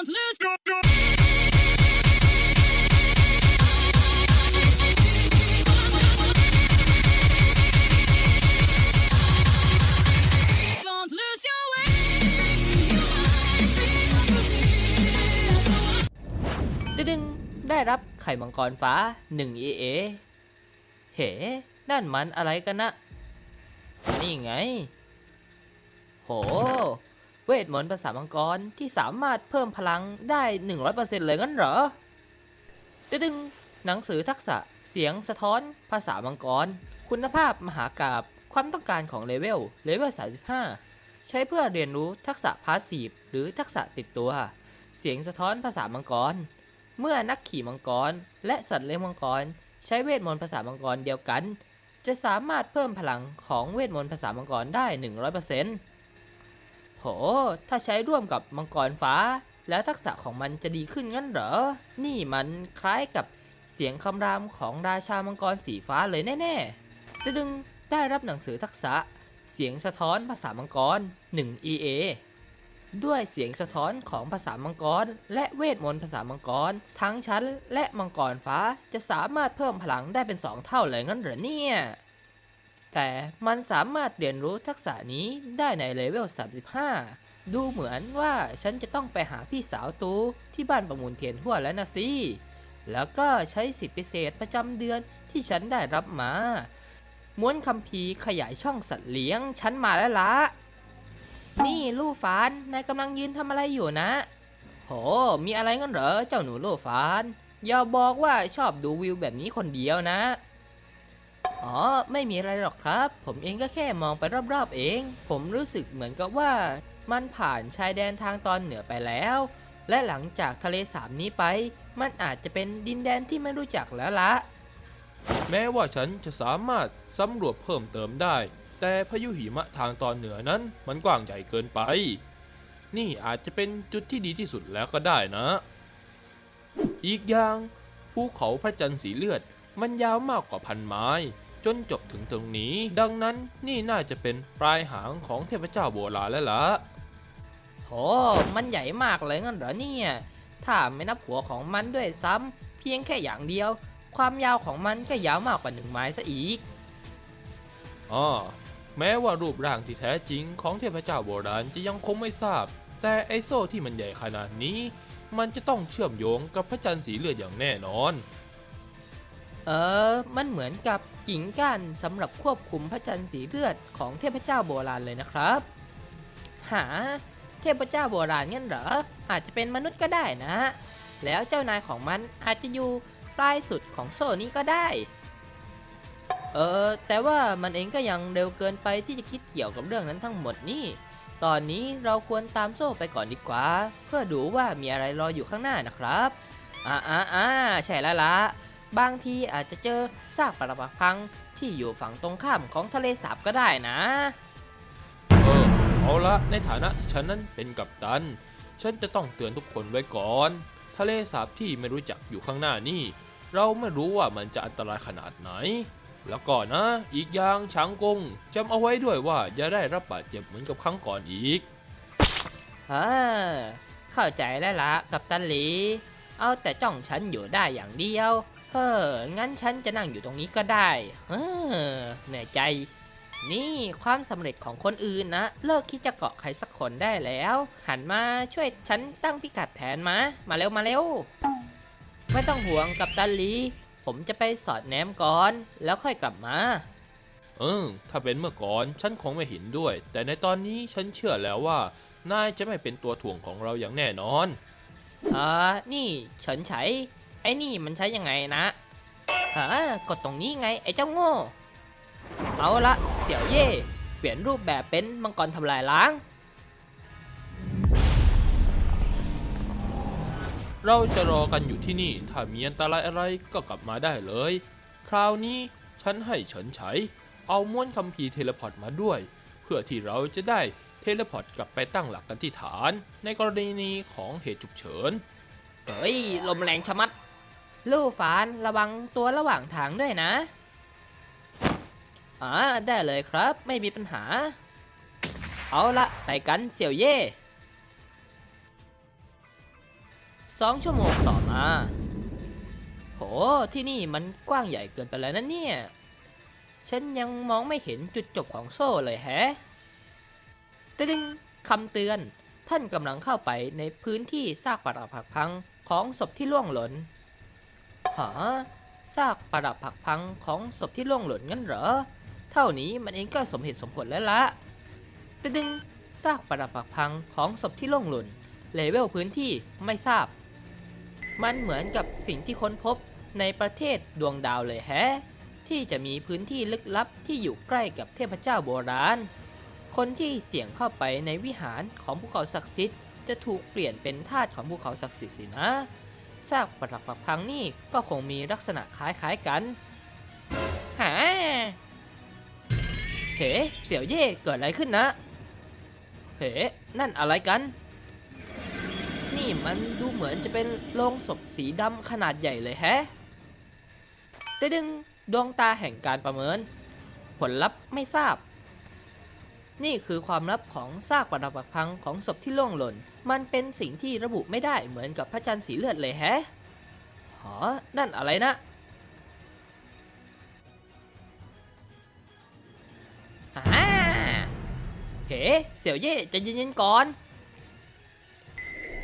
Don't lose. Don't lose your way. ตึดึงได้รับไข่มังกรฟ้า 1 EA เฮ้นั่นมันอะไรกันนะ นี่ไง โห เวทมนต์ภาษามังกรที่สามารถเพิ่มพลังได้ 100%เลยงั้นเหรอตึดึงหนังสือทักษะเสียงสะท้อนภาษามังกร คุณภาพมหากาบความต้องการของเลเวลเลเวล 35 ใช้เพื่อเรียนรู้ทักษะพาสซีฟหรือทักษะติดตัว เสียงสะท้อนภาษามังกร เมื่อนักขี่มังกร และสัตว์เลี้ยงมังกร ใช้เวทมนต์ภาษามังกรเดียวกัน จะสามารถเพิ่มพลังของเวทมนต์ภาษามังกรได้ 100% โห ถ้าใช้ร่วมกับมังกรฟ้า แล้วทักษะของมันจะดีขึ้นงั้นเหรอ นี่มันคล้ายกับเสียงคำรามของราชามังกรสีฟ้าเลยแน่ๆจะดึงได้รับหนังสือทักษะ เสียงสะท้อนภาษามังกร 1 EA ด้วยเสียงสะท้อนของภาษามังกร และเวทมนต์ภาษามังกร ทั้งชั้นและมังกรฟ้าจะสามารถเพิ่มพลังได้เป็น 2 เท่าเลยงั้นเหรอเนี่ย แต่มันสามารถเรียนรู้ทักษะนี้ได้ในเลเวล 35 ดูเหมือนว่าฉันจะต้องไปหาพี่สาวตูที่บ้านประมูลเทียนหัวแล้วนะสิ แล้วก็ใช้สิทธิพิเศษประจำเดือนที่ฉันได้รับมา ม้วนคัมภีร์ขยายช่องสัตว์เลี้ยงฉันมาแล้วละ นี่ลู่ฟาน นายกำลังยืนทำอะไรอยู่นะ โห มีอะไรงั้นเหรอเจ้าหนูลู่ฟาน อย่าบอกว่าชอบดูวิวแบบนี้คนเดียวนะ อ๋อ ไม่มีอะไรหรอกครับ ผมเองก็แค่มองไปรอบๆเอง ผมรู้สึกเหมือนกับว่ามันผ่านชายแดนทางตอนเหนือไปแล้ว และหลังจากทะเลสาบนี้ไป มันอาจจะเป็นดินแดนที่ไม่รู้จักแล้วละ แม้ว่าฉันจะสามารถสำรวจเพิ่มเติมได้ แต่พายุหิมะทางตอนเหนือนั้นมันกว้างใหญ่เกินไป นี่อาจจะเป็นจุดที่ดีที่สุดแล้วก็ได้นะ อีกอย่างภูเขาพระจันทร์สีเลือด มันยาวมากกว่าพันไม้ จนจบถึงตรงนี้ ดังนั้นนี่น่าจะเป็นปลายหางของเทพเจ้าโบราณแล้วล่ะโหมันใหญ่มากเลยงั้นเหรอเนี่ย ถ้าไม่นับหัวของมันด้วยซ้ำเพียงแค่อย่างเดียว ความยาวของมันก็ยาวมากกว่าหนึ่งไม้ซะอีกอ่าแม้ว่ารูปร่างที่แท้จริงของเทพเจ้าโบราณจะยังคงไม่ทราบ แต่ไอโซ่ที่มันใหญ่ขนาดนี้ มันจะต้องเชื่อมโยงกับพระจันทร์สีเลือดอย่างแน่นอน เออ มันเหมือนกับกิ่งก้านสำหรับควบคุมพระจันทร์สีเลือดของเทพเจ้าโบราณเลยนะครับ หา เทพเจ้าโบราณงั้นเหรอ อาจจะเป็นมนุษย์ก็ได้นะ แล้วเจ้านายของมันอาจจะอยู่ปลายสุดของโซ่นี้ก็ได้ เออ แต่ว่ามันเองก็ยังเร็วเกินไปที่จะคิดเกี่ยวกับเรื่องนั้นทั้งหมดนี่ ตอนนี้เราควรตามโซ่ไปก่อนดีกว่า เพื่อดูว่ามีอะไรรออยู่ข้างหน้านะครับ อ่าอ่าอ่าใช่แล้วละ บางทีอาจจะเจอซากปรักหักพังที่อยู่ฝั่งตรงข้ามของทะเลสาบก็ได้นะ เออเอาละในฐานะที่ฉันนั้นเป็นกัปตัน ฉันจะต้องเตือนทุกคนไว้ก่อน ทะเลสาบที่ไม่รู้จักอยู่ข้างหน้านี่ เราไม่รู้ว่ามันจะอันตรายขนาดไหน แล้วก็นะ อีกอย่างช้างกงจำเอาไว้ด้วยว่าอย่าได้รับบาดเจ็บเหมือนกับครั้งก่อนอีกอ่าเข้าใจแล้วละกับตันหลี เอาแต่จ้องฉันอยู่ได้อย่างเดียว เฮ้องั้นฉันจะนั่งอยู่ตรงนี้ก็ได้ เออ เหนื่อยใจ นี่ความสำเร็จของคนอื่นนะ เลิกคิดจะเกาะใครสักคนได้แล้ว หันมาช่วยฉันตั้งพิกัดแทนมา มาเร็วมาเร็ว ไม่ต้องห่วงกับตันหลี ผมจะไปสอดแนมก่อน แล้วค่อยกลับมา เออ ถ้าเป็นเมื่อก่อนฉันคงไม่เห็นด้วย แต่ในตอนนี้ฉันเชื่อแล้วว่า นายจะไม่เป็นตัวถ่วงของเราอย่างแน่นอน อ่า นี่ เฉินไฉ ไอ้นี่มันใช้ยังไงนะฮะกดตรงนี้ไงไอ้เจ้าโง่ เอาละเสี่ยวเย่เปลี่ยนรูปแบบเป็นมังกรทำลายล้าง เราจะรอกันอยู่ที่นี่ ถ้ามีอันตรายอะไรก็กลับมาได้เลย คราวนี้ฉันให้เฉินไฉเอาม้วนคัมภีร์เทเลพอร์ตมาด้วย เพื่อที่เราจะได้เทเลพอร์ตกลับไปตั้งหลักกันที่ฐาน ในกรณีนี้ของเหตุฉุกเฉิน เฮ้ย ลมแรงชะมัด ลู่ฟานระวังตัวระหว่างทางด้วยนะอ่าได้เลยครับไม่มีปัญหา เอาละไปกันเสี่ยวเย่สองชั่วโมงต่อมา โห ที่นี่มันกว้างใหญ่เกินไปแล้วนะเนี่ย ฉันยังมองไม่เห็นจุดจบของโซ่เลยแฮะตึดึงคำเตือน ท่านกำลังเข้าไปในพื้นที่ซากปรักผักพังของศพที่ล่วงหล่น หาซากปรักผักพังของศพที่ล่วงหล่นงั้นเหรอ เท่านี้มันเองก็สมเหตุสมผลแล้วละตึดึงซากปรักผักพังของศพที่ล่วงหล่นเลเวลพื้นที่ไม่ทราบ มันเหมือนกับสิ่งที่ค้นพบในประเทศดวงดาวเลยแฮะ ที่จะมีพื้นที่ลึกลับที่อยู่ใกล้กับเทพเจ้าโบราณ คนที่เสี่ยงเข้าไปในวิหารของภูเขาศักดิ์สิทธิ์จะถูกเปลี่ยนเป็นทาสของภูเขาศักดิ์สิทธิ์สินะ ซากปรักผักพังนี่ก็คงมีลักษณะคล้ายๆกันหาเฮ้เสี่ยวเย่เกิดอะไรขึ้นนะเฮ้นั่นอะไรกัน นี่มันดูเหมือนจะเป็นโลงศพสีดำขนาดใหญ่เลยแฮะดึงดวงตาแห่งการประเมิน ผลลัพธ์ไม่ทราบ นี่คือความลับของซากปรักหักพังของศพที่ล่วงหล่น มันเป็นสิ่งที่ระบุไม่ได้เหมือนกับพระจันทร์สีเลือดเลยแฮะหอนั่นอะไรนะ อ่า เฮ้เสี่ยวเย่ใจะเย็นๆก่อน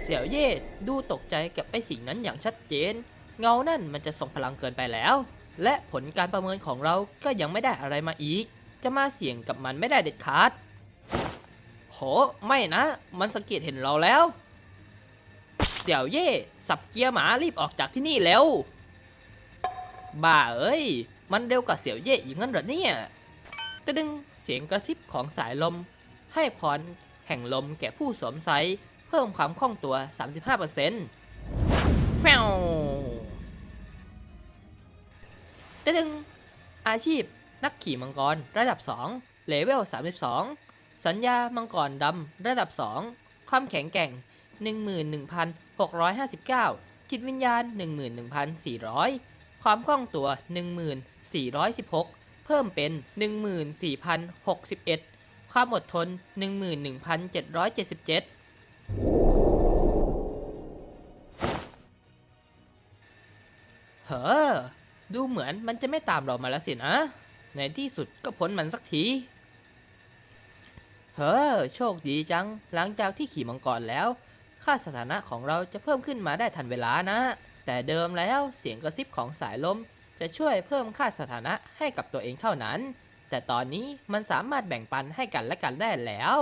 เสี่ยวเย่ดูตกใจกับไอ้สิ่งนั้นอย่างชัดเจน เงานั่นมันจะส่งพลังเกินไปแล้ว และผลการประเมินของเราก็ยังไม่ได้อะไรมาอีก จะมาเสี่ยงกับมันไม่ได้เด็ดขาด โห ไม่นะ มันสังเกตเห็นเราแล้ว เสี่ยวเย่สับเกียร์หมารีบออกจากที่นี่แล้ว บ้าเอ้ย มันเร็วกว่าเสี่ยวเย่อีกงั้นเหรอเนี่ยตะดึงเสียงกระซิบของสายลม ให้พรแห่งลมแก่ผู้สวมใส่เพิ่มความคล่องตัว 35%แฟวตะดึงอาชีพนักขี่มังกรระดับ 2 เลเวล 32 สัญญามังกรดำระดับ 2 ความแข็งแกร่ง 11,659 จิตวิญญาณ 11,400 ความคล่องตัว 1,416 เพิ่มเป็น 14,061 ความอดทน 11,777เฮ้อ ดูเหมือนมันจะไม่ตามเรามาแล้วสินะ ในที่สุดก็พ้นมันสักที เฮ้อโชคดีจัง หลังจากที่ขี่มังกรแล้ว ค่าสถานะของเราจะเพิ่มขึ้นมาได้ทันเวลานะ แต่เดิมแล้วเสียงกระซิบของสายลม จะช่วยเพิ่มค่าสถานะให้กับตัวเองเท่านั้น แต่ตอนนี้มันสามารถแบ่งปันให้กันและกันได้แล้ว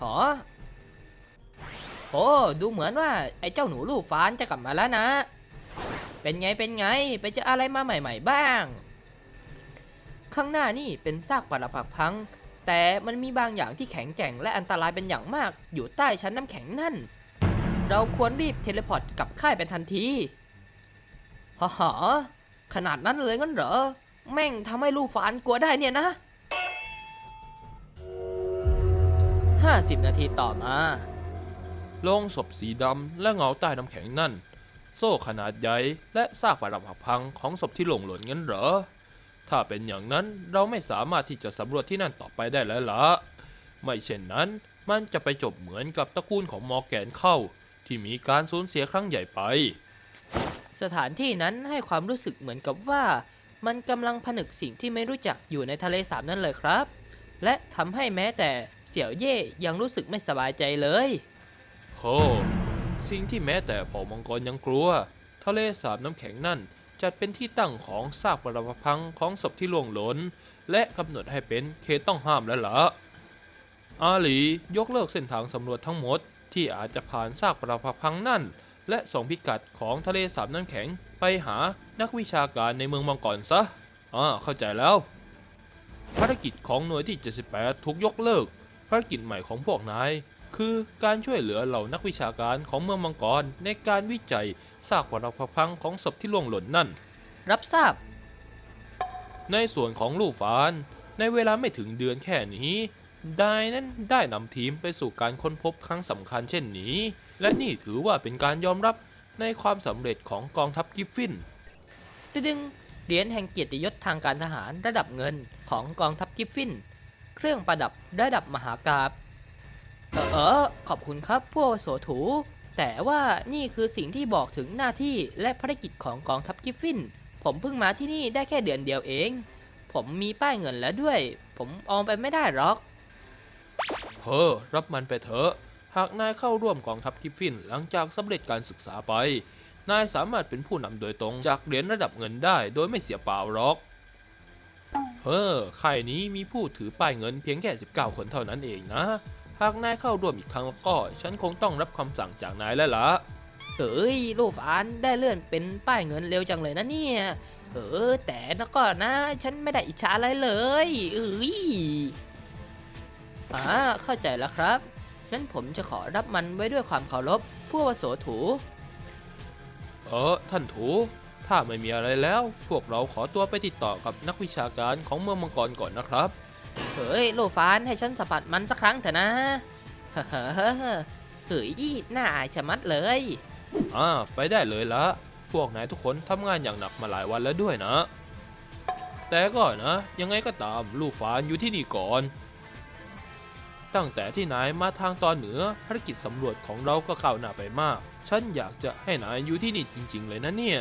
หอโอ้ดูเหมือนว่าไอ้เจ้าหนูลูกฟ้านจะกลับมาแล้วนะ เป็นไงเป็นไง ไปเจออะไรมาใหม่ ๆ บ้าง ข้างหน้านี่เป็นซากปรักผักพัง แต่มันมีบางอย่างที่แข็งแกร่งและอันตรายเป็นอย่างมากอยู่ใต้ชั้นน้ำแข็งนั่น เราควรรีบเทเลพอร์ตกลับค่ายเป็นทันทีฮ่าฮะขนาดนั้นเลยงั้นเหรอ แม่งทำให้ลูกฟานกลัวได้เนี่ยนะ 50 นาทีต่อมาโลงศพสีดำและเงาใต้น้ำแข็งนั่น โซ่ขนาดใหญ่และซากปรักหักพังของศพที่หลงหล่นงั้นเหรอ ถ้าเป็นอย่างนั้นเราไม่สามารถที่จะสำรวจที่นั่นต่อไปได้แล้วละไม่เช่นนั้นมันจะไปจบเหมือนกับตระกูลของมอร์แกนเข้า ที่มีการสูญเสียครั้งใหญ่ไป สถานที่นั้นให้ความรู้สึกเหมือนกับว่า มันกำลังผนึกสิ่งที่ไม่รู้จักอยู่ในทะเลสาบนั่นเลยครับ และทำให้แม้แต่เสี่ยวเย่ยังรู้สึกไม่สบายใจเลยโหสิ่งที่แม้แต่เผ่ามังกรยังกลัว ทะเลสาบน้ำแข็งนั่น จัดเป็นที่ตั้งของซากปรักพังของศพที่ล่วงหล้นและกำหนดให้เป็นเขตต้องห้ามแล้วล่ะอาหลียกเลิกเส้นทางสำรวจทั้งหมดที่อาจจะผ่านซากปรักพังนั่น และส่งพิกัดของทะเลสาบน้ำแข็งไปหานักวิชาการในเมืองมังกรซะอ่าเข้าใจแล้ว ภารกิจของหน่วยที่ 78 ถูกยกเลิก ภารกิจใหม่ของพวกนาย คือการช่วยเหลือเหล่านักวิชาการของเมืองมังกรในการวิจัยซากปรักหักพังของศพที่ล่วงหล่นนั่น รับทราบ ในส่วนของลูกฟาน ในเวลาไม่ถึงเดือนแค่นี้ได้นั้นได้นำทีมไปสู่การค้นพบครั้งสำคัญเช่นนี้ และนี่ถือว่าเป็นการยอมรับในความสำเร็จของกองทัพกิฟฟินตะดึงเหรียญแห่งเกียรติยศทางการทหารระดับเงินของกองทัพกิฟฟิน เครื่องประดับระดับมหากาบ เออเออขอบคุณครับพวกโสถูแแต่ว่านี่คือสิ่งที่บอกถึงหน้าที่และภารกิจของกองทัพกิฟฟิน ผมเพิ่งมาที่นี่ได้แค่เดือนเดียวเอง ผมมีป้ายเงินแล้วด้วย ผมออมไปไม่ได้หรอก เฮ้อรับมันไปเถอะ หากนายเข้าร่วมกองทัพกิฟฟิน หลังจากสำเร็จการศึกษาไป นายสามารถเป็นผู้นำโดยตรงจากเหรียญระดับเงินได้ โดยไม่เสียเปล่าหรอก เฮ้อค่ายนี้มีผู้ถือป้ายเงินเพียงแค่ 19 คนเท่านั้นเองนะ หากนายเข้าร่วมอีกครั้งแล้วก็ฉันคงต้องรับคำสั่งจากนายแล้วล่ะเฮ้ยลูกฟานได้เลื่อนเป็นป้ายเงินเร็วจังเลยนะเนี่ย เออ แต่นะก็นะ ฉันไม่ได้อิจฉาอะไรเลยเอ้ยอ่าเข้าใจแล้วครับงั้นผมจะขอรับมันไว้ด้วยความเคารพผู้อาวุโสถูเออท่านถู ถ้าไม่มีอะไรแล้ว พวกเราขอตัวไปติดต่อกับนักวิชาการของเมืองมังกรก่อนนะครับ เฮ้ยลูกฟานให้ฉันสัมผัสมันสักครั้งเถอะนะ เฮ้อเฮ้ยน่าอายชะมัดเลย อ่าไปได้เลยละ พวกนายทุกคนทำงานอย่างหนักมาหลายวันแล้วด้วยนะ แต่ก็นะ ยังไงก็ตามลูกฟานอยู่ที่นี่ก่อน ตั้งแต่ที่นายมาทางตอนเหนือภารกิจสำรวจของเราก็ก้าวหน้าไปมาก ฉันอยากจะให้นายอยู่ที่นี่จริง ๆ เลยนะเนี่ย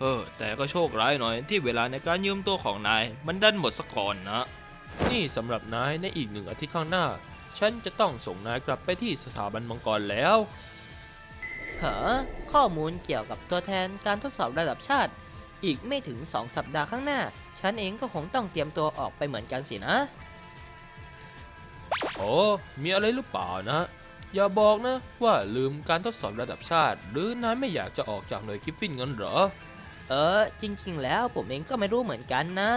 เออ แต่ก็โชคร้ายหน่อยที่เวลาในการยืมตัวของนาย มันดันหมดซะก่อนนะ นี่สำหรับนายในอีกหนึ่งอาทิตย์ข้างหน้า ฉันจะต้องส่งนายกลับไปที่สถาบันมังกรแล้วเหรอข้อมูลเกี่ยวกับตัวแทนการทดสอบระดับชาติ อีกไม่ถึง2สัปดาห์ข้างหน้า ฉันเองก็คงต้องเตรียมตัวออกไปเหมือนกันสินะ โอ้มีอะไรหรือเปล่านะ อย่าบอกนะว่าลืมการทดสอบระดับชาติ หรือนายไม่อยากจะออกจากหน่วยกิฟฟินงั้นเหรอ เออ จริง ๆ แล้วผมเองก็ไม่รู้เหมือนกันนะ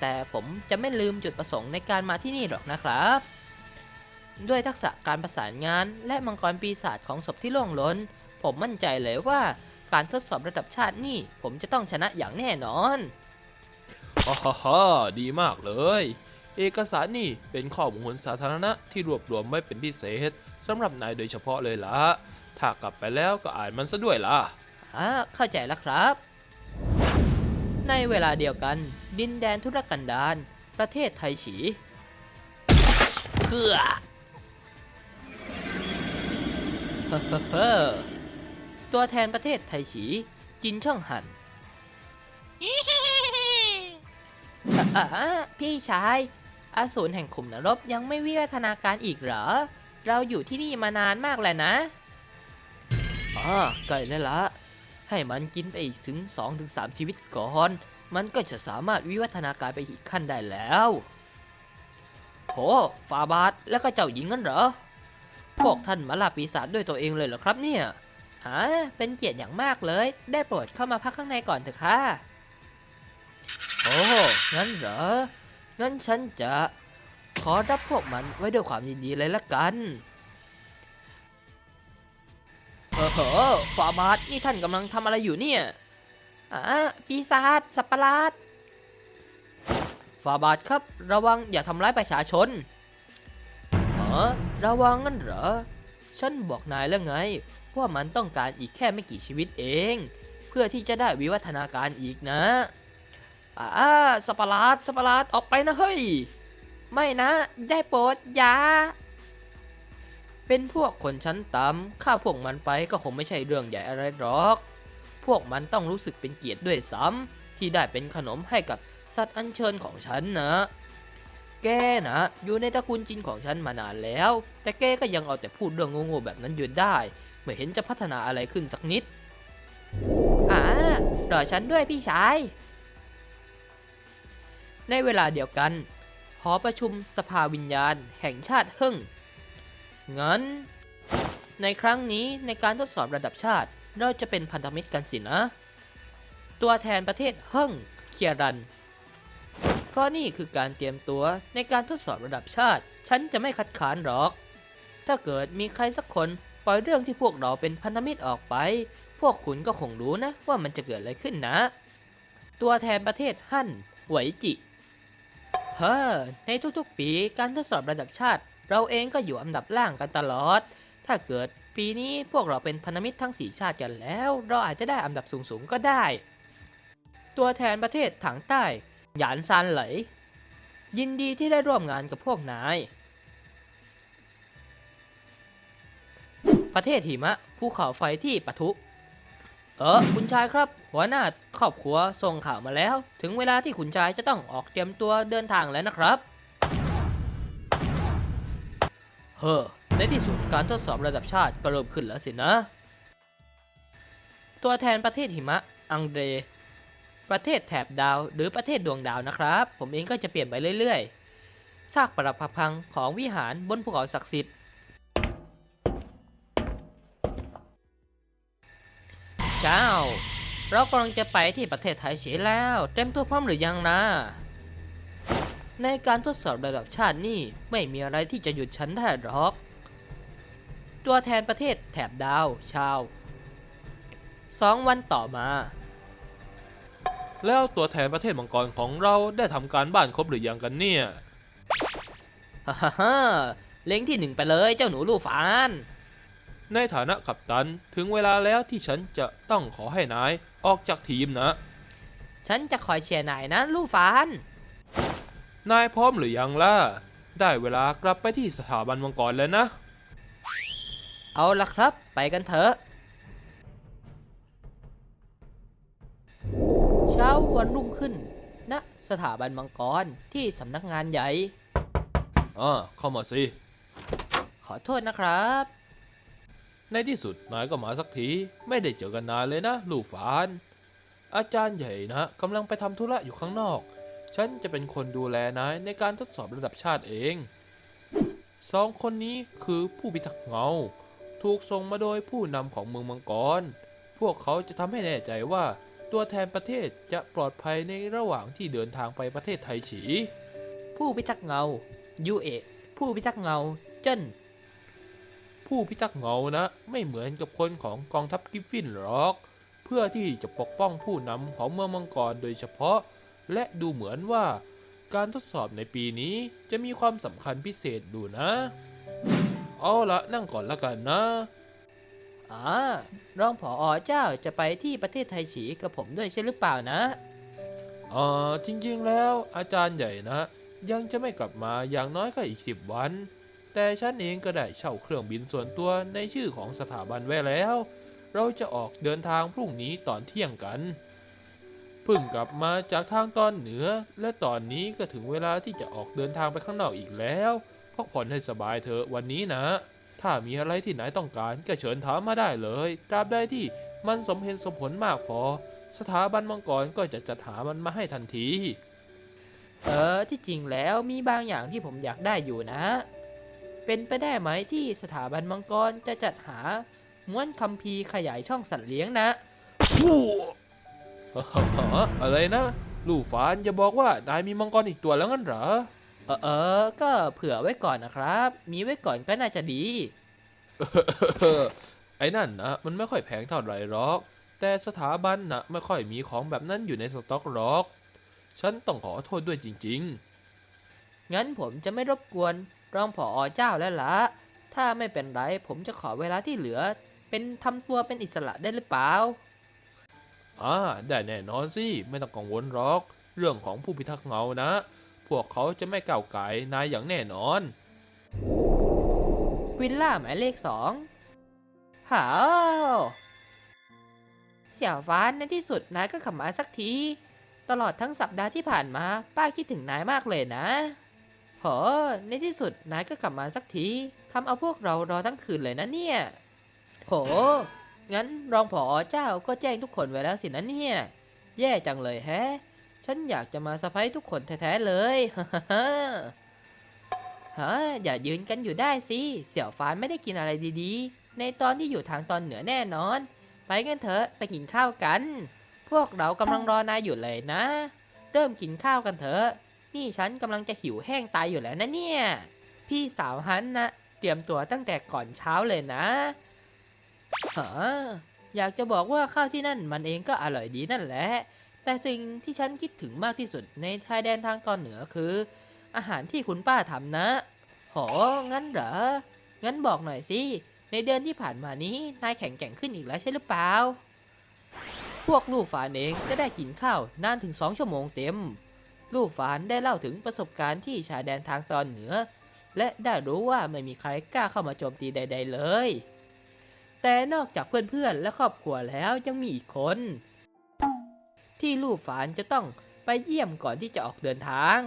แต่ผมจะไม่ลืมจุดประสงค์ในการมาที่นี่หรอกนะครับ ด้วยทักษะการประสานงานและมังกรปีศาจของศพที่ล่วงล้น ผมมั่นใจเลยว่าการทดสอบระดับชาตินี่ผมจะต้องชนะอย่างแน่นอนฮ่าฮ่าฮ่าดีมากเลย เอกสารนี่เป็นข้อมูลสาธารณะที่รวบรวมไว้เป็นพิเศษสำหรับนายโดยเฉพาะเลยละถ้ากลับไปแล้วก็อ่านมันซะด้วยล่ะอ่าเข้าใจแล้วครับ ในเวลาเดียวกัน ดินแดนธุรกันดารประเทศไทยฉีเพื่อเฮ้อตัวแทนประเทศไทยฉี จินช่องหันอ่าพี่ชาย อสูรแห่งขุมนรกยังไม่วิวัฒนาการอีกเหรอ เราอยู่ที่นี่มานานมากแล้วนะอ่าใกล้แล้วละ ให้มันกินไปอีกถึง 2-3 ชีวิตก่อน มันก็จะสามารถวิวัฒนาการไปอีกขั้นได้แล้วโหฟาบาทแล้วก็เจ้าหญิงงั้นเหรอ พวกท่านมาลาปีศาจด้วยตัวเองเลยเหรอครับเนี่ยฮะเป็นเกียรติอย่างมากเลย ได้โปรดเข้ามาพักข้างในก่อนเถอะค่ะ โอ้งั้นเหรอ งั้นฉันจะ ขอรับพวกมันไว้ด้วยความยินดีเลยละกัน เออเหอะฟาบาทนี่ท่านกำลังทำอะไรอยู่เนี่ยอ่าปีศาจสัปหลาดฟาบาทครับ ระวังอย่าทำร้ายประชาชนเออระวังงั้นเหรอ ฉันบอกนายแล้วไง ว่ามันต้องการอีกแค่ไม่กี่ชีวิตเอง เพื่อที่จะได้วิวัฒนาการอีกนะอ่าสัปลาดสัตว์ประหลาดออกไปนะเฮ้ย ไม่นะ ได้โปรดอย่า เป็นพวกคนชั้นต่ำฆ่าพวกมันไปก็คงไม่ใช่เรื่องใหญ่อะไรหรอก พวกมันต้องรู้สึกเป็นเกียรติด้วยซ้ำที่ได้เป็นขนมให้กับสัตว์อัญเชิญของฉันนะ แกนะ อยู่ในตระกูลจินของฉันมานานแล้ว แต่แกก็ยังเอาแต่พูดเรื่องโง่ๆแบบนั้นอยู่ได้ ไม่เห็นจะพัฒนาอะไรขึ้นสักนิดอ่ารอฉันด้วยพี่ชาย ในเวลาเดียวกัน หอประชุมสภาวิญญาณ แห่งชาติเฮิ่ง งั้น ในครั้งนี้ในการทดสอบระดับชาติ เราจะเป็นพันธมิตรกันสินะ ตัวแทนประเทศเฮิ่งเคียรัน เพราะนี่คือการเตรียมตัวในการทดสอบระดับชาติ ฉันจะไม่คัดค้านหรอก ถ้าเกิดมีใครสักคนปล่อยเรื่องที่พวกเราเป็นพันธมิตรออกไป พวกคุณก็คงรู้นะว่ามันจะเกิดอะไรขึ้นนะ ตัวแทนประเทศฮั่นไหวจิเฮ้อในทุกๆปีการทดสอบระดับชาติ เราเองก็อยู่อันดับล่างกันตลอด ถ้าเกิดปีนี้พวกเราเป็นพันธมิตรทั้งสี่ชาติกันแล้ว เราอาจจะได้อันดับสูงๆก็ได้ ตัวแทนประเทศถังใต้ หยานซานไหล ยินดีที่ได้ร่วมงานกับพวกนายปประเทศหิมะภูเขาไฟที่ปะทุ เออคุณชายครับ หัวหน้าครอบครัวส่งข่าวมาแล้ว ถึงเวลาที่คุณชายจะต้องออกเตรียมตัวเดินทางแล้วนะครับ เฮ้อในที่สุดการทดสอบระดับชาติก็เริ่มขึ้นแล้วสินะ ตัวแทนประเทศหิมะ อังเดร ประเทศแถบดาวหรือประเทศดวงดาวนะครับ ผมเองก็จะเปลี่ยนไปเรื่อยๆ ซากปรักพักพังของวิหารบนภูเขาศักดิ์สิทธิ์ เช้า เรากำลังจะไปที่ประเทศไทยเฉีแล้ว เต็มตัวพร้อมหรือยังนะ ในการทดสอบระดับชาตินี่ไม่มีอะไรที่จะหยุดฉันได้หรอก ตัวแทนประเทศแถบดาวชาวสองวันต่อมา แล้วตัวแทนประเทศมังกรของเราได้ทำการบ้านครบหรือยังกันเนี่ย ฮ่าฮ่าฮ่าเล็งที่หนึ่งไปเลยเจ้าหนูลูกฟาน ในฐานะกัปตันถึงเวลาแล้วที่ฉันจะต้องขอให้นายออกจากทีมนะ ฉันจะคอยเชียร์นายนะลูกฟาน นายพร้อมหรือยังล่ะ ได้เวลากลับไปที่สถาบันมังกรแล้วนะ เอาละครับ ไปกันเถอะ เช้าวันรุ่งขึ้นณสถาบันมังกรที่สำนักงานใหญ่อ่าเข้ามาสิ ขอโทษนะครับ ในที่สุดนายก็มาสักที ไม่ได้เจอกันนานเลยนะ ลูกฝาน อาจารย์ใหญ่นะกำลังไปทำธุระอยู่ข้างนอก ฉันจะเป็นคนดูแลนายในการทดสอบระดับชาติเอง สองคนนี้คือผู้พิทักษ์เงา ถูกส่งมาโดยผู้นำของเมืองมังกร พวกเขาจะทำให้แน่ใจว่าตัวแทนประเทศจะปลอดภัยในระหว่างที่เดินทางไปประเทศไทยฉี ผู้พิทักษ์เงา ยูเอะผู้พิทักษ์เงา เจิ้น ผู้พิทักษ์เงานะ ไม่เหมือนกับคนของกองทัพกิฟฟินหรอก เพื่อที่จะปกป้องผู้นำของเมืองมังกรโดยเฉพาะ และดูเหมือนว่าการทดสอบในปีนี้จะมีความสำคัญพิเศษดูนะ เอาละนั่งก่อนละกันนะอ่ารองผออเจ้าจะไปที่ประเทศไทยฉีกับผมด้วยใช่หรือเปล่านะเอ่อจริงๆแล้วอาจารย์ใหญ่นะ ยังจะไม่กลับมาอย่างน้อยก็อีกสิบวัน แต่ฉันเองก็ได้เช่าเครื่องบินส่วนตัวในชื่อของสถาบันไว้แล้ว เราจะออกเดินทางพรุ่งนี้ตอนเที่ยงกัน เพิ่งกลับมาจากทางตอนเหนือ และตอนนี้ก็ถึงเวลาที่จะออกเดินทางไปข้างนอกอีกแล้วพักผ่อนให้สบายเถอะวันนี้นะ ถ้ามีอะไรที่ไหนต้องการก็เชิญถามมาได้เลยตราบใดที่มันสมเหตุสมผลมากพอ สถาบันมังกรก็จะจัดหามันมาให้ทันที เออที่จริงแล้วมีบางอย่างที่ผมอยากได้อยู่นะ เป็นไปได้ไหมที่สถาบันมังกรจะจัดหาม้วนคัมภีร์ขยายช่องสัตว์เลี้ยงนะ อะไรนะ ลูกฟานจะบอกว่านายมีมังกรอีกตัวแล้วงั้นเหรอ เออเออก็เผื่อไว้ก่อนนะครับ มีไว้ก่อนก็น่าจะดี ไอ้นั่นนะมันไม่ค่อยแพงเท่าไหร่หรอก แต่สถาบันนะไม่ค่อยมีของแบบนั้นอยู่ในสต็อกหรอก ฉันต้องขอโทษด้วยจริงงั้นผมจะไม่รบกวนรองผออเจ้าแล้วละถ้าไม่เป็นไรผมจะขอเวลาที่เหลือ เป็นทำตัวเป็นอิสระได้หรือเปล่าๆ อ่าได้แน่นอนสิไม่ต้องกังวลหรอก เรื่องของผู้พิทักษ์เงานะ พวกเขาจะไม่ก้าวไก่นายอย่างแน่นอน วิลล่าหมายเลขสองหาวเสี่ยวฟ้านในที่สุดนายก็ขับมาสักที ตลอดทั้งสัปดาห์ที่ผ่านมา ป้าคิดถึงนายมากเลยนะโหในที่สุดนายก็กลับมาสักทีทำเอาพวกเรารอทั้งคืนเลยนะเนี่ยโห งั้นรองผอเจ้าก็แจ้งทุกคนไว้แล้วสินะเนี่ย แย่จังเลยแฮะ ฉันอยากจะมาสะพายทุกคนแท้ๆเลยฮะอย่ายืนกันอยู่ได้สิ เสี่ยวฟานไม่ได้กินอะไรดีๆ ในตอนที่อยู่ทางตอนเหนือแน่นอน ไปกันเถอะไปกินข้าวกัน พวกเรากำลังรอนายอยู่เลยนะ เริ่มกินข้าวกันเถอะ นี่ฉันกำลังจะหิวแห้งตายอยู่แล้วนะเนี่ย พี่สาวฮันนะเตรียมตัวตั้งแต่ก่อนเช้าเลยนะ ฮะอยากจะบอกว่าข้าวที่นั่นมันเองก็อร่อยดีนั่นแหละ แต่สิ่งที่ฉันคิดถึงมากที่สุดในชายแดนทางตอนเหนือคือ อาหารที่คุณป้าทำนะโหงั้นเหรอ งั้นบอกหน่อยสิ ในเดือนที่ผ่านมานี้นายแข็งแกร่งขึ้นอีกแล้วใช่หรือเปล่า พวกลูกฝานเองจะได้กินข้าวนานถึงสองชั่วโมงเต็ม ลูกฝานได้เล่าถึงประสบการณ์ที่ชายแดนทางตอนเหนือ และได้รู้ว่าไม่มีใครกล้าเข้ามาโจมตีใด ๆ เลย แต่นอกจากเพื่อนๆ และครอบครัวแล้วยังมีอีกคน ที่ลูกฝานจะต้องไปเยี่ยมก่อนที่จะออกเดินทาง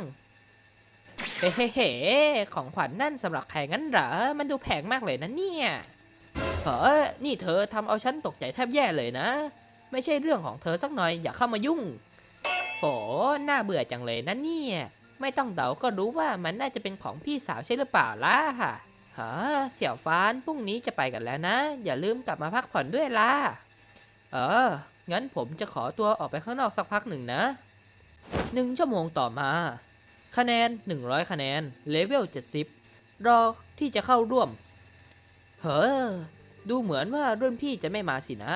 เฮ้เฮ้ของขวัญนั่นสำหรับใครงั้นเหรอ มันดูแพงมากเลยนะเนี่ยเฮ้อนี่เธอทำเอาฉันตกใจแทบแย่เลยนะ ไม่ใช่เรื่องของเธอสักหน่อยอย่าเข้ามายุ่งโหน่าเบื่อจังเลยนะเนี่ย ไม่ต้องเดาก็รู้ว่ามันน่าจะเป็นของพี่สาวใช่หรือเปล่าล่ะ ฮะเสี่ยวฟานพรุ่งนี้จะไปกันแล้วนะ อย่าลืมกลับมาพักผ่อนด้วยล่ะ เออ งั้นผมจะขอตัวออกไปข้างนอกสักพักหนึ่งนะหนึ่งชั่วโมงต่อมา คะแนน 100 คะแนน เลเวล 70 รอที่จะเข้าร่วม เฮ้อ ดูเหมือนว่ารุ่นพี่จะไม่มาสินะ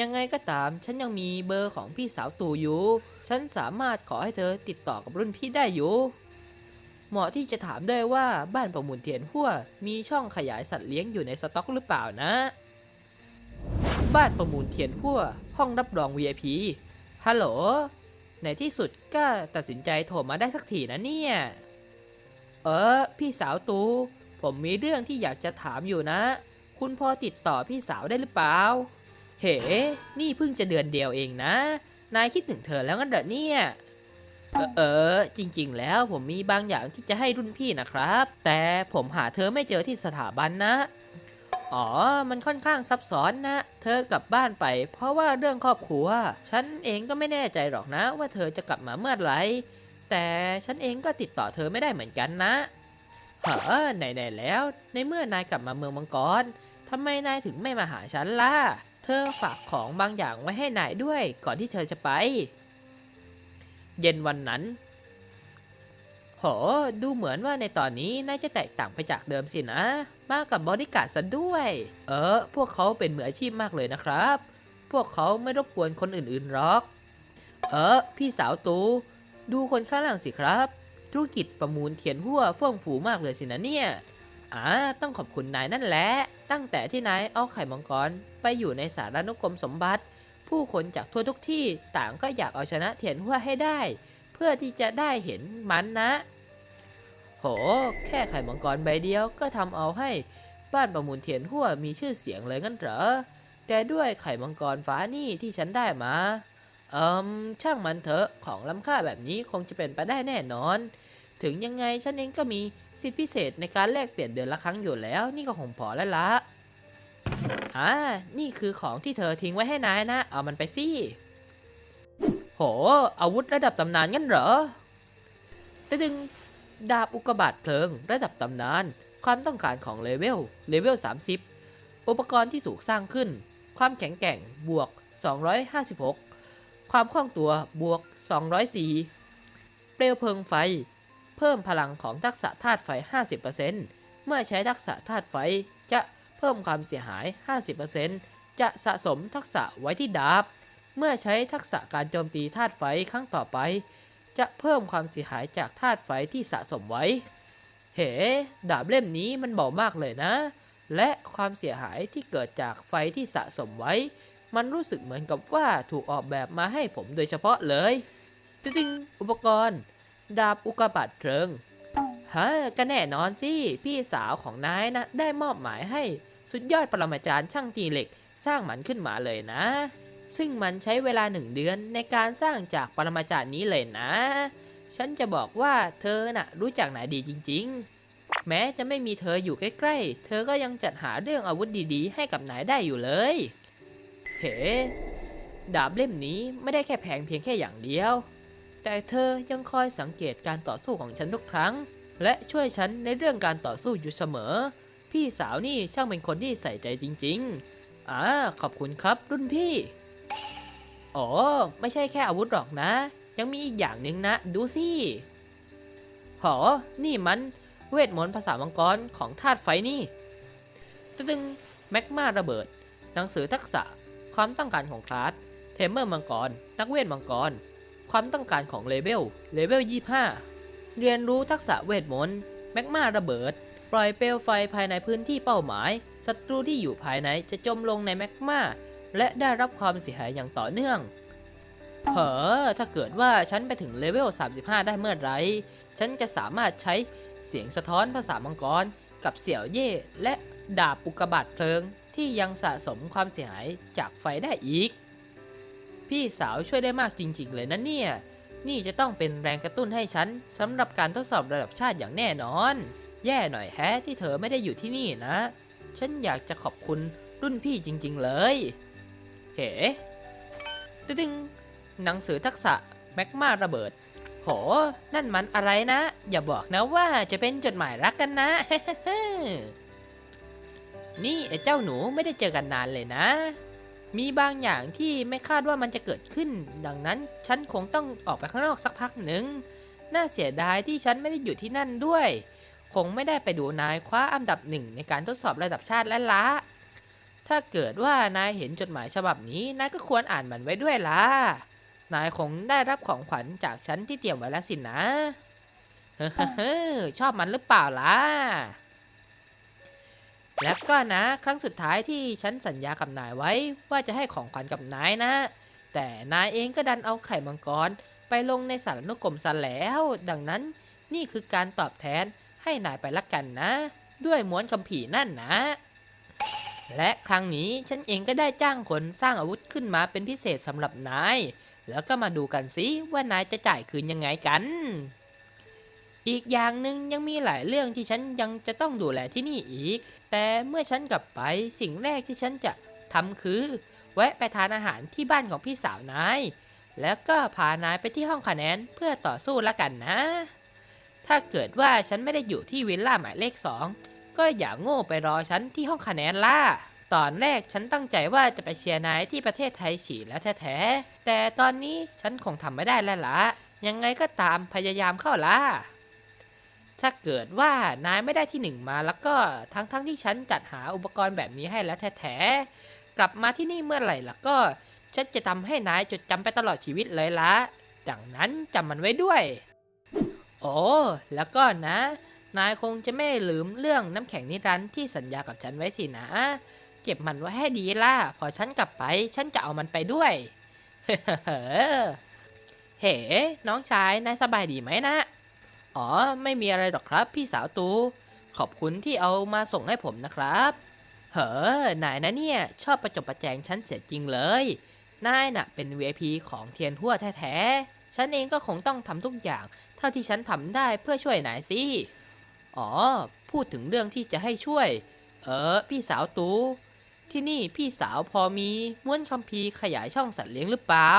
ยังไงก็ตามฉันยังมีเบอร์ของพี่สาวตู่อยู่ ฉันสามารถขอให้เธอติดต่อกับรุ่นพี่ได้อยู่ เหมาะที่จะถามได้ว่าบ้านประมูลเทียนหัวมีช่องขยายสัตว์เลี้ยงอยู่ในสต็อกหรือเปล่านะ บ้านประมูลเทียนหัวห้องรับรอง VIP ฮัลโหลในที่สุดก็ตัดสินใจโทรมาได้สักทีนะเนี่ย เออ พี่สาวตู ผมมีเรื่องที่อยากจะถามอยู่นะ คุณพอติดต่อพี่สาวได้หรือเปล่า เฮ้ นี่เพิ่งจะเดือนเดียวเองนะ นายคิดถึงเธอแล้วงั้นเหรอเนี่ย เออเออ จริง ๆ แล้วผมมีบางอย่างที่จะให้รุ่นพี่นะครับ แต่ผมหาเธอไม่เจอที่สถาบันนะ อ๋อ มันค่อนข้างซับซ้อนนะ เธอกลับบ้านไป เพราะว่าเรื่องครอบครัว ฉันเองก็ไม่แน่ใจหรอกนะ ว่าเธอจะกลับมาเมื่อไหร่ แต่ฉันเองก็ติดต่อเธอไม่ได้เหมือนกันนะเฮ้อไหนๆแล้ว ในเมื่อนายกลับมาเมืองมังกรทำไมนายถึงไม่มาหาฉันล่ะ เธอฝากของบางอย่างไว้ให้นายด้วย ก่อนที่เธอจะไป เย็นวันนั้น โห ดูเหมือนว่าในตอนนี้นายจะแตกต่างไปจากเดิมสินะ มากับบอดี้การ์ดซะด้วย เออ พวกเขาเป็นมืออาชีพมากเลยนะครับ พวกเขาไม่รบกวนคนอื่นๆหรอก เออ พี่สาวตู ดูคนข้างหลังสิครับ ธุรกิจประมูลเทียนหัวเฟื่องฟูมากเลยสินะเนี่ยอ่าต้องขอบคุณนายนั่นแหละ ตั้งแต่ที่นายเอาไข่มังกรไปอยู่ในสารานุกรมสมบัติ ผู้คนจากทั่วทุกที่ต่างก็อยากเอาชนะเทียนหัวให้ได้ เพื่อที่จะได้เห็นมันนะ โห แค่ไข่มังกรใบเดียวก็ทำเอาให้บ้านประมูลเทียนหัวมีชื่อเสียงเลยงั้นเหรอ แต่ด้วยไข่มังกรฟ้านี่ที่ฉันได้มา เอิมช่างมันเถอะของล้ำค่าแบบนี้คงจะเป็นไปได้แน่นอน ถึงยังไงฉันเองก็มีสิทธิพิเศษในการแลกเปลี่ยนเดือนละครั้งอยู่แล้ว นี่ก็คงพอแล้วละ อ่า นี่คือของที่เธอทิ้งไว้ให้นายนะ เอามันไปสิ โห อาวุธระดับตำนานงั้นเหรอตะดึง ดาบอุกบาตเพลิง ระดับตำนาน ความต้องการของเลเวล เลเวล 30 อุปกรณ์ที่ถูกสร้างขึ้น ความแข็งแกร่ง บวก 256 ความคล่องตัว บวก 204 เปลวเพลิงไฟ เพิ่มพลังของทักษะธาตุไฟ 50%เมื่อใช้ทักษะธาตุไฟจะ เพิ่มความเสียหาย 50%จะสะสมทักษะไว้ที่ดาบ เมื่อใช้ทักษะการโจมตีธาตุไฟครั้งต่อไป จะเพิ่มความเสียหายจากธาตุไฟที่สะสมไว้เฮ้ดาบเล่มนี้มันเบามากเลยนะ และความเสียหายที่เกิดจากไฟที่สะสมไว้ มันรู้สึกเหมือนกับว่าถูกออกแบบมาให้ผมโดยเฉพาะเลยติ๊งอุปกรณ์ ดาบอุกกาบาตเพลิงฮะก็แน่นอนสิ พี่สาวของนายนะ ได้มอบหมายให้ สุดยอดปรมาจารย์ช่างตีเหล็ก สร้างมันขึ้นมาเลยนะ ซึ่งมันใช้เวลาหนึ่งเดือนในการสร้างจากปรมาจารย์นี้เลยนะ ฉันจะบอกว่าเธอน่ะรู้จักนายดีจริง ๆ แม้จะไม่มีเธออยู่ใกล้ๆ เธอก็ยังจัดหาเรื่องอาวุธดีๆ ให้กับนายได้อยู่เลย เฮ้ดาบเล่มนี้ไม่ได้แค่แพงเพียงแค่อย่างเดียว แต่เธอยังคอยสังเกตการต่อสู้ของฉันทุกครั้ง และช่วยฉันในเรื่องการต่อสู้อยู่เสมอ พี่สาวนี่ช่างเป็นคนที่ใส่ใจจริงๆอ่าขอบคุณครับรุ่นพี่ อ๋อ ไม่ใช่แค่อาวุธหรอกนะ ยังมีอีกอย่างหนึ่งนะ ดูสิหอ นี่มันเวทมนต์ภาษามังกรของธาตุไฟนี่ตึงแมกมาระเบิด หนังสือทักษะ ความต้องการของคลาส เทมเมอร์มังกร นักเวทมังกร ความต้องการของเลเวล เลเวล 25 เรียนรู้ทักษะเวทมนต์ แมกมาระเบิด ปล่อยเปลวไฟภายในพื้นที่เป้าหมาย ศัตรูที่อยู่ภายในจะจมลงในแมกมาและได้รับความเสียหายอย่างต่อเนื่องเฮ้อถ้าเกิดว่าฉันไปถึงเลเวล 35 ได้เมื่อไร ฉันจะสามารถใช้เสียงสะท้อนภาษามังกร กับเสี่ยวเย่และดาบปุกบาทเพลิงที่ยังสะสมความเสียหายจากไฟได้อีก พี่สาวช่วยได้มากจริง ๆ เลยนะเนี่ย นี่จะต้องเป็นแรงกระตุ้นให้ฉันสำหรับการทดสอบระดับชาติอย่างแน่นอน แย่หน่อยแฮะที่เธอไม่ได้อยู่ที่นี่นะ ฉันอยากจะขอบคุณรุ่นพี่จริง ๆ เลย เฮ้ตึ้งๆหนังสือทักษะแมกมาระเบิด โห นั่นมันอะไรนะ อย่าบอกนะว่าจะเป็นจดหมายรักกันนะ นี่ไอ้เจ้าหนูไม่ได้เจอกันนานเลยนะ มีบางอย่างที่ไม่คาดว่ามันจะเกิดขึ้น ดังนั้นฉันคงต้องออกไปข้างนอกสักพักหนึ่ง น่าเสียดายที่ฉันไม่ได้อยู่ที่นั่นด้วย คงไม่ได้ไปดูนายคว้าอันดับหนึ่งในการทดสอบระดับชาติแล้วละ ถ้าเกิดว่านายเห็นจดหมายฉบับนี้ นายก็ควรอ่านมันไว้ด้วยล่ะนายคงได้รับของขวัญจากฉันที่เตรียมไว้แล้วสินะเฮ้อชอบมันหรือเปล่าล่ะ แล้วก็นะ ครั้งสุดท้ายที่ฉันสัญญากับนายไว้ว่าจะให้ของขวัญกับนายนะ แต่นายเองก็ดันเอาไข่มังกรไปลงในสารนุกรมซะแล้ว ดังนั้นนี่คือการตอบแทน ให้นายไปละกันนะ ด้วยม้วนคำผีนั่นนะ และครั้งนี้ฉันเองก็ได้จ้างคนสร้างอาวุธขึ้นมาเป็นพิเศษสำหรับนาย แล้วก็มาดูกันสิว่านายจะจ่ายคืนยังไงกัน อีกอย่างหนึ่งยังมีหลายเรื่องที่ฉันยังจะต้องดูแลที่นี่อีก แต่เมื่อฉันกลับไปสิ่งแรกที่ฉันจะทำคือ แวะไปทานอาหารที่บ้านของพี่สาวนายแล้วก็พานายไปที่ห้องคะแนนเพื่อต่อสู้ละกันนะ ถ้าเกิดว่าฉันไม่ได้อยู่ที่วิลล่าหมายเลขสองก็อย่าโง่ไปรอฉันที่ห้องคะแนนล่ะ ตอนแรกฉันตั้งใจว่าจะไปเชียร์นายที่ประเทศไทยฉีแล้วแท้ๆ แต่ตอนนี้ฉันคงทำไม่ได้แล้วละยังไงก็ตามพยายามเข้าล่ะ ถ้าเกิดว่านายไม่ได้ที่หนึ่งมาแล้วก็ทั้งๆทที่ฉันจัดหาอุปกรณ์แบบนี้ให้แล้วแท้ๆ กลับมาที่นี่เมื่อไหร่แล้วก็ ฉันจะทำให้นายจดจำไปตลอดชีวิตเลยละดังนั้นจำมันไว้ด้วย โอ้แล้วก็นะ นายคงจะไม่ลืมเรื่องน้ำแข็งนิรันดร์ที่สัญญากับฉันไว้สินะ เก็บมันไว้ให้ดีล่ะ พอฉันกลับไป ฉันจะเอามันไปด้วย เฮ้น้องชาย นายสบายดีไหมนะ อ๋อ ไม่มีอะไรหรอกครับ พี่สาวตู ขอบคุณที่เอามาส่งให้ผมนะครับ เฮ้อนายนะเนี่ย ชอบประจบประแจงฉันเสียจริงเลย นายน่ะ เป็น VIP ของเทียนทั่วแท้ๆ ฉันเองก็คงต้องทำทุกอย่าง เท่าที่ฉันทำได้เพื่อช่วยนายสิ อ๋อ พูดถึงเรื่องที่จะให้ช่วย เออ พี่สาวตู ที่นี่พี่สาวพอมีม้วนคัมภีร์ขยายช่องสัตว์เลี้ยงหรือเปล่า